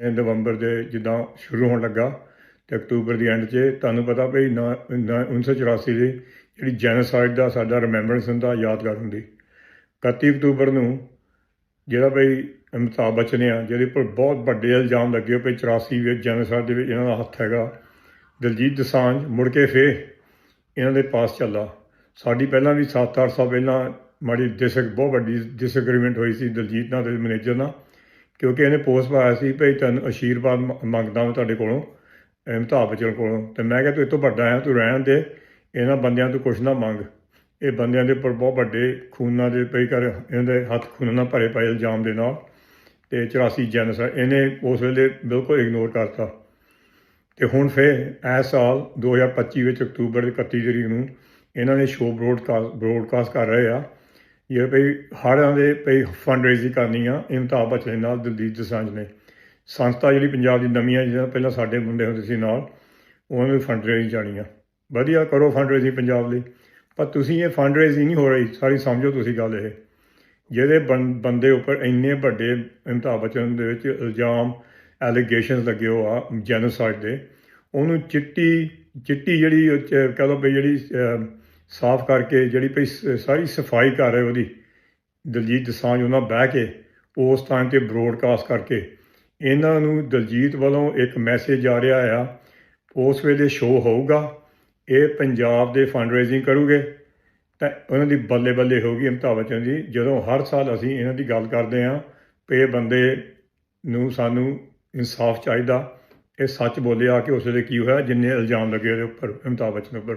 ਨਵੰਬਰ ਦੇ ਜਿੱਦਾਂ ਸ਼ੁਰੂ ਹੋਣ ਲੱਗਾ ਤੇ ਅਕਤੂਬਰ ਦੀ ਐਂਡ 'ਚ ਤੁਹਾਨੂੰ ਪਤਾ ਭਈ ਨਾ ਨਾ 1984 ਦੇ ਜਿਹੜੀ ਜੈਨੋਸਾਈਡ ਦਾ ਸਾਡਾ ਰਿਮੈਂਬਰੈਂਸ ਹੁੰਦਾ, ਯਾਦਗਾਰ ਹੁੰਦੀ। 31 ਅਕਤੂਬਰ ਨੂੰ ਜਿਹੜਾ ਭਈ ਅਮਿਤਾਭ ਬੱਚਨ ਆ, ਜਿਹਦੇ ਉੱਪਰ ਬਹੁਤ ਵੱਡੇ ਇਲਜ਼ਾਮ ਲੱਗੇ ਹੋ ਭਈ 84 ਵਿੱਚ ਜੈਨੋਸਾਈਡ ਦੇ ਵਿੱਚ, ਇਹਨਾਂ ਦਾ ਹੱਥ ਹੈਗਾ। ਦਲਜੀਤ ਦਸਾਂਝ ਮੁੜ ਕੇ ਫੇਰ ਇਹਨਾਂ ਦੇ ਪਾਸ ਚੱਲਾ। ਸਾਡੀ ਪਹਿਲਾਂ ਵੀ 7-8 ਸਾਲ ਪਹਿਲਾਂ ਮਾੜੀ ਡਿਸਕ ਬਹੁਤ ਵੱਡੀ ਡਿਸਐਗਰੀਮੈਂਟ ਹੋਈ ਸੀ ਦਲਜੀਤ ਨਾਲ ਤੇ ਮੈਨੇਜਰ ਨਾਲ। ਕਿਉਂਕਿ ਇਹਨੇ ਪੋਸਟ ਪਾਇਆ ਸੀ ਭਈ ਤੁਹਾਨੂੰ ਅਸ਼ੀਰਵਾਦ ਮੰਗਦਾ ਮੈਂ ਤੁਹਾਡੇ ਕੋਲੋਂ ਅਮਿਤਾਭ ਬੱਚਨ ਕੋਲੋਂ। ਤੇ ਮੈਂ ਕਿਹਾ ਤੂੰ ਇਹ ਤੋਂ ਵੱਡਾ ਹੈ ਤੂੰ ਰਹਿਣ ਦੇ, ਇਹਨਾਂ ਬੰਦਿਆਂ ਤੋਂ ਕੁਛ ਨਾ ਮੰਗ। ਇਹ ਬੰਦਿਆਂ ਦੇ ਉੱਪਰ ਬਹੁਤ ਵੱਡੇ ਖੂਨਾਂ ਦੇ ਪਈ ਕਰ ਇਹਨਾਂ ਦੇ ਹੱਥ ਖੂਨ ਨਾਲ ਭਰੇ ਪਏ ਇਲਜ਼ਾਮ ਦੇ ਨਾਲ। ਤੇ 84 ਜੈਨਸ ਇਹਨੇ ਉਸ ਵੇਲੇ ਬਿਲਕੁਲ ਇਗਨੋਰ ਕਰਤਾ। ਤੇ ਹੁਣ ਫੇਰ ਇਸ ਸਾਲ 2025 ਵਿੱਚ ਅਕਤੂਬਰ ਦੀ 31 ਤਰੀਕ ਨੂੰ ਇਹਨਾਂ ਨੇ ਸ਼ੋਅ ਬ੍ਰੋਡਕਾਸਟ ਬ੍ਰੋਡਕਾਸਟ ਕਰ ਰਹੇ ਆ। ਇਹ ਭਈ ਹੜ੍ਹਾਂ ਦੇ ਭਈ ਫੰਡ ਰੇਜ਼ਿੰਗ ਕਰਨੀ ਆ ਅਮਿਤਾਭ ਬੱਚਨ ਨਾਲ ਦਲਜੀਤ ਦਸਾਂਝ ਨੇ। ਸੰਸਥਾ ਜਿਹੜੀ ਪੰਜਾਬ ਦੀ ਨਵੀਂ ਆ, ਜਿਹਦਾ ਪਹਿਲਾਂ ਸਾਡੇ ਮੁੰਡੇ ਹੁੰਦੇ ਸੀ ਨਾਲ, ਉਹਨਾਂ ਨੂੰ ਫੰਡ ਰੇਜ਼ਿੰਗ ਜਾਣੀ ਆ। ਵਧੀਆ ਕਰੋ ਫੰਡ ਰੇਜ਼ਿੰਗ ਪੰਜਾਬ ਲਈ। ਪਰ ਤੁਸੀਂ ਇਹ ਫੰਡ ਰੇਜ਼ਿੰਗ ਨਹੀਂ ਹੋ ਰਹੀ, ਸਾਰੀ ਸਮਝੋ ਤੁਸੀਂ ਗੱਲ ਇਹ। ਜਿਹਦੇ ਬੰ- ਬੰਦੇ ਉੱਪਰ ਇੰਨੇ ਵੱਡੇ ਅਮਿਤਾਭ ਬੱਚਨ ਦੇ ਵਿੱਚ ਇਲਜ਼ਾਮ ਐਲੀਗੇਸ਼ਨਸ ਲੱਗੇ ਹੋ ਆ ਜੈਨੋਸਾਈਡ ਦੇ, ਉਹਨੂੰ ਚਿੱਟੀ ਚਿੱਟੀ ਜਿਹੜੀ ਉਹ 'ਚ, ਕਹਿ ਲਓ ਵੀ ਜਿਹੜੀ ਸਾਫ਼ ਕਰਕੇ ਜਿਹੜੀ ਭਈ ਸ- ਸਾਰੀ ਸਫ਼ਾਈ ਕਰ ਰਹੇ ਉਹਦੀ। ਦਲਜੀਤ ਦਸਾਂਝ ਉਹਨਾਂ ਬਹਿ ਕੇ ਉਸ ਟਾਈਮ ਤੇ ਬ੍ਰੋਡਕਾਸਟ ਕਰਕੇ ਇਹਨਾਂ ਨੂੰ ਦਲਜੀਤ ਵੱਲੋਂ ਇੱਕ ਮੈਸੇਜ ਆ ਰਿਹਾ ਆ, ਉਸ ਵੇਲੇ ਸ਼ੋਅ ਹੋਊਗਾ, ਇਹ ਪੰਜਾਬ ਦੇ ਫੰਡ ਰੇਜ਼ਿੰਗ ਕਰੂਗੇ। ਤਾਂ ਉਹਨਾਂ ਦੀ ਬੱਲੇ ਬੱਲੇ ਹੋਊਗੀ ਅਮਿਤਾਭ ਬੱਚਨ ਦੀ ਜਦੋਂ ਹਰ ਸਾਲ ਅਸੀਂ ਇਹਨਾਂ ਦੀ ਗੱਲ ਕਰਦੇ ਹਾਂ ਕਿ ਇਹ ਬੰਦੇ ਨੂੰ ਸਾਨੂੰ ਇਨਸਾਫ ਚਾਹੀਦਾ। ਇਹ ਸੱਚ ਬੋਲਿਆ ਕਿ ਉਸ ਵੇਲੇ ਕੀ ਹੋਇਆ, ਜਿੰਨੇ ਇਲਜ਼ਾਮ ਲੱਗੇ ਉਹਦੇ ਉੱਪਰ ਅਮਿਤਾਭ ਬੱਚਨ ਉੱਪਰ।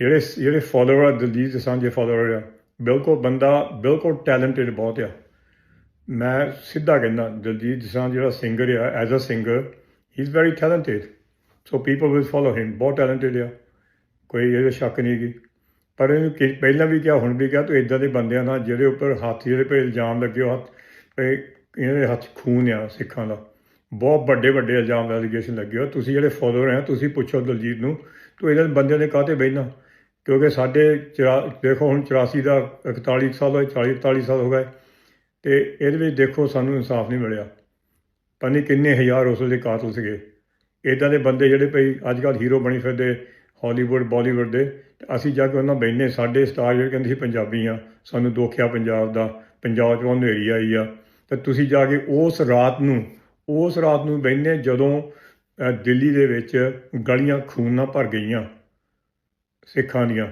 ਜਿਹੜੇ ਜਿਹੜੇ ਫਾਲੋਅਰ ਆ, ਦਲਜੀਤ ਸਾਂਝੇ ਫਾਲੋਅਰ ਆ, ਬਿਲਕੁਲ ਬੰਦਾ, ਬਿਲਕੁਲ ਟੈਲੈਂਟਡ ਬਹੁਤ ਆ। ਮੈਂ ਸਿੱਧਾ ਕਹਿੰਦਾ, ਦਲਜੀਤ ਦਸਾਂਝ ਜਿਹੜਾ ਸਿੰਗਰ ਆ as a singer he is very talented so people will follow him ਬਹੁਤ ਟੈਲੈਂਟਡ ਆ। ਕੋਈ ਇਹਦੇ ਸ਼ੱਕ ਨਹੀਂ ਗੀ ਪਰ ਇਹਨੂੰ ਪਹਿਲਾਂ ਵੀ ਕਿਹਾ, ਹੁਣ ਵੀ ਕਿਹਾ, ਤੂੰ ਇਦਾਂ ਦੇ ਬੰਦਿਆਂ ਨਾਲ, ਜਿਹੜੇ ਉੱਪਰ ਹੱਥ ਜਿਹੜੇ ਪੇ ਇਲਜ਼ਾਮ ਲੱਗੇ ਹੋ ਹੱਥ ਪਏ ਇਹਨਾਂ ਦੇ ਹੱਥ 'ਚ ਖੂਨ ਆ ਸਿੱਖਾਂ ਦਾ। ਬਹੁਤ ਵੱਡੇ ਵੱਡੇ ਇਲਜ਼ਾਮ ਐਲੀਗੇਸ਼ਨ ਲੱਗੇ ਹੋ ਤੁਸੀਂ ਜਿਹੜੇ ਫਾਲੋਅਰ ਆ ਤੁਸੀਂ ਪੁੱਛੋ ਦਲਜੀਤ ਨੂੰ, ਤੂੰ ਇਹਨਾਂ ਦੇ ਬੰਦਿਆਂ ਦੇ ਕਾਹਤੇ ਬਹਿਣਾ ਕਿਉਂਕਿ ਸਾਡੇ ਚੁਰਾ- ਦੇਖੋ ਹੁਣ 84 ਦਾ 41 ਸਾਲ ਹੋਏ 40 41 ਸਾਲ ਹੋ ਗਏ। ਤੇ ਇਹਦੇ ਵਿੱਚ ਦੇਖੋ ਸਾਨੂੰ ਇਨਸਾਫ ਨਹੀਂ ਮਿਲਿਆ। ਪਤਾ ਨਹੀਂ ਕਿੰਨੇ ਹਜ਼ਾਰ ਉਸ ਦੇ ਕਾਤਲ ਸੀਗੇ। ਇਦਾਂ ਦੇ ਬੰਦੇ ਜਿਹੜੇ ਭਈ ਅੱਜ ਕੱਲ੍ਹ ਹੀਰੋ ਬਣੀ ਫਿਰਦੇ ਹਾਲੀਵੁੱਡ ਬਾਲੀਵੁੱਡ ਦੇ, ਤੇ ਅਸੀਂ ਜਾ ਕੇ ਉਹਨਾਂ ਬੈਠਨੇ ਸਾਡੇ ਸਟਾਰ ਜਿਹੜੇ ਕਹਿੰਦੇ ਸੀ ਪੰਜਾਬੀ ਆ, ਸਾਨੂੰ ਦੁੱਖ ਆ ਪੰਜਾਬ ਦਾ, ਪੰਜਾਬ 'ਚ ਹਨੇਰੀ ਆਈ ਆ। ਤੇ ਤੁਸੀਂ ਜਾ ਕੇ ਉਸ ਰਾਤ ਨੂੰ ਉਸ ਰਾਤ ਨੂੰ ਬਹਿੰਦੇ ਜਦੋਂ ਦਿੱਲੀ ਦੇ ਵਿੱਚ ਗਲੀਆਂ ਖੂਨ ਨਾਲ ਭਰ ਗਈਆਂ ਸਿੱਖਾਂ ਦੀਆਂ।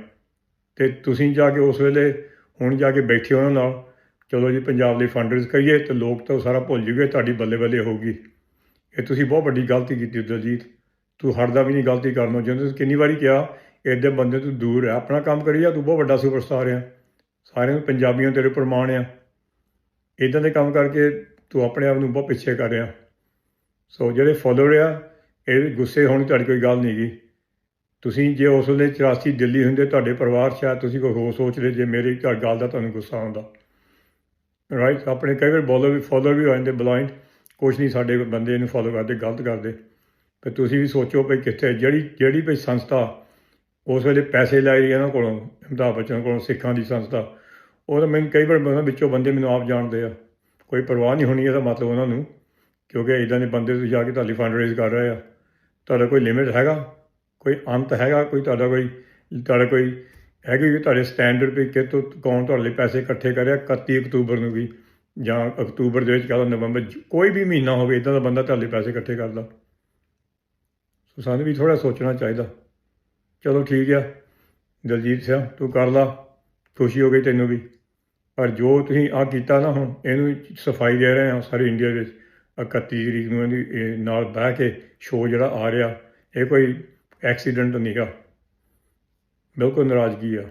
ਤੇ ਤੁਸੀਂ ਜਾ ਕੇ ਉਸ ਵੇਲੇ ਹੁਣ ਜਾ ਕੇ ਬੈਠੇ ਉਹਨਾਂ ਨਾਲ, ਚਲੋ ਜੀ ਪੰਜਾਬ ਲਈ ਫੰਡਰਸ ਕਰੀਏ ਤੇ ਲੋਕ ਤਾਂ ਉਹ ਸਾਰਾ ਭੁੱਲ ਜੂਗੇ, ਤੁਹਾਡੀ ਬੱਲੇ ਬੱਲੇ ਹੋਊਗੀ। ਇਹ ਤੁਸੀਂ ਬਹੁਤ ਵੱਡੀ ਗਲਤੀ ਕੀਤੀ ਦਲਜੀਤ। ਤੂੰ ਹਟਦਾ ਵੀ ਨਹੀਂ ਗਲਤੀ ਕਰਨੋਂ ਜਦੋਂ ਤੁਸੀਂ ਕਿੰਨੀ ਵਾਰੀ ਕਿਹਾ ਇਹਦੇ ਬੰਦੇ ਤੋਂ ਦੂਰ ਹੈ ਆਪਣਾ ਕੰਮ ਕਰੀ ਜਾ, ਤੂੰ ਬਹੁਤ ਵੱਡਾ ਸੁਪਰਸਟਾਰ ਆ। ਸਾਰਿਆਂ ਨੂੰ ਪੰਜਾਬੀਆਂ ਤੇਰੇ ਪ੍ਰਮਾਣ ਆ। ਇਦਾਂ ਦੇ ਕੰਮ ਕਰਕੇ ਤੂੰ ਆਪਣੇ ਆਪ ਨੂੰ ਬਹੁਤ ਪਿੱਛੇ ਕਰ ਰਿਹਾ। ਸੋ ਜਿਹੜੇ ਫਾਲੋਅਰ ਆ, ਇਹ ਗੁੱਸੇ ਹੋਣ ਦੀ ਤੁਹਾਡੀ ਕੋਈ ਗੱਲ ਨਹੀਂ ਗੀ। ਤੁਸੀਂ ਜੇ ਉਸ ਵੇਲੇ 84 ਦਿੱਲੀ ਹੁੰਦੇ, ਤੁਹਾਡੇ ਪਰਿਵਾਰ 'ਚ ਸ਼ਾਇਦ ਤੁਸੀਂ ਕੋਈ ਹੋਰ ਸੋਚਦੇ ਜੇ ਮੇਰੀ ਤੁਹਾਡੀ ਗੱਲ ਦਾ ਤੁਹਾਨੂੰ ਗੁੱਸਾ ਆਉਂਦਾ। ਰਾਈਟ ਆਪਣੇ ਕਈ ਵਾਰ ਬੋਲਰ ਵੀ ਫਾਲੋਅਰ ਵੀ ਹੋ ਜਾਂਦੇ ਬਲਾਈਂਡ ਕੁਛ ਨਹੀਂ, ਸਾਡੇ ਬੰਦੇ ਇਹਨੂੰ ਫਾਲੋ ਕਰਦੇ, ਗਲਤ ਕਰਦੇ। ਤੇ ਤੁਸੀਂ ਵੀ ਸੋਚੋ ਭਈ ਕਿੱਥੇ, ਜਿਹੜੀ ਜਿਹੜੀ ਭਈ ਸੰਸਥਾ ਉਸ ਵੇਲੇ ਪੈਸੇ ਲੈ ਰਹੀ ਇਹਨਾਂ ਕੋਲੋਂ ਅਮਿਤਾਭ ਬੱਚਨ ਕੋਲੋਂ, ਸਿੱਖਾਂ ਦੀ ਸੰਸਥਾ, ਉਹ ਤਾਂ ਮੈਨੂੰ ਕਈ ਵਾਰ ਬੰਦਾ ਵਿੱਚੋਂ ਬੰਦੇ ਮੈਨੂੰ ਆਪ ਜਾਣਦੇ ਆ। ਕੋਈ ਪਰਵਾਹ ਨਹੀਂ ਹੋਣੀ ਇਹਦਾ ਮਤਲਬ ਉਹਨਾਂ ਨੂੰ, ਕਿਉਂਕਿ ਇਦਾਂ ਦੇ ਬੰਦੇ ਤੁਸੀਂ ਜਾ ਕੇ ਤੁਹਾਡੀ ਫੰਡ ਰੇਜ਼ ਕਰ ਰਹੇ ਆ। ਤੁਹਾਡਾ ਕੋਈ ਲਿਮਿਟ ਹੈਗਾ? ਕੋਈ ਅੰਤ ਹੈਗਾ? ਕੋਈ ਤੁਹਾਡਾ ਕੋਈ ਤੁਹਾਡਾ ਕੋਈ ਹੈਗੀ ਕਿ ਤੁਹਾਡੇ ਸਟੈਂਡਰਡ ਵੀ ਕਿ ਤੋਂ ਕੌਣ ਤੁਹਾਡੇ ਲਈ ਪੈਸੇ ਇਕੱਠੇ ਕਰਿਆ 31 ਅਕਤੂਬਰ ਨੂੰ ਵੀ, ਜਾਂ ਅਕਤੂਬਰ ਦੇ ਵਿੱਚ ਕਹਦਾ ਨਵੰਬਰ ਕੋਈ ਵੀ ਮਹੀਨਾ ਹੋਵੇ ਇਦਾਂ ਦਾ ਬੰਦਾ ਤੁਹਾਡੇ ਲਈ ਪੈਸੇ ਇਕੱਠੇ ਕਰਦਾ। ਸੋ ਸਾਨੂੰ ਵੀ ਥੋੜਾ ਸੋਚਣਾ ਚਾਹੀਦਾ। ਚਲੋ ਠੀਕ ਆ। ਦਲਜੀਤ ਸਿੰਘ, ਤੂੰ ਕਰ ਲਾ। ਖੁਸ਼ੀ ਹੋ ਗਈ ਤੈਨੂੰ ਵੀ। ਪਰ ਜੋ ਤੁਸੀਂ ਆ ਕੀਤਾ ਨਾ ਹੁਣ, ਇਹਨੂੰ ਸਫ਼ਾਈ ਦੇ ਰਹੇ ਹਾਂ ਸਾਰੇ ਇੰਡੀਆ ਵਿੱਚ 31 ਤਰੀਕ ਨੂੰ ਇਹਦੀ, ਇਹ ਨਾਲ ਬਹਿ ਕੇ ਸ਼ੋਅ ਜਿਹੜਾ ਆ ਰਿਹਾ, ਇਹ ਕੋਈ ਐਕਸੀਡੈਂਟ ਨਹੀਂਗਾ ਬਿਲਕੁਲ ਨਾਰਾਜ਼ਗੀ ਆ।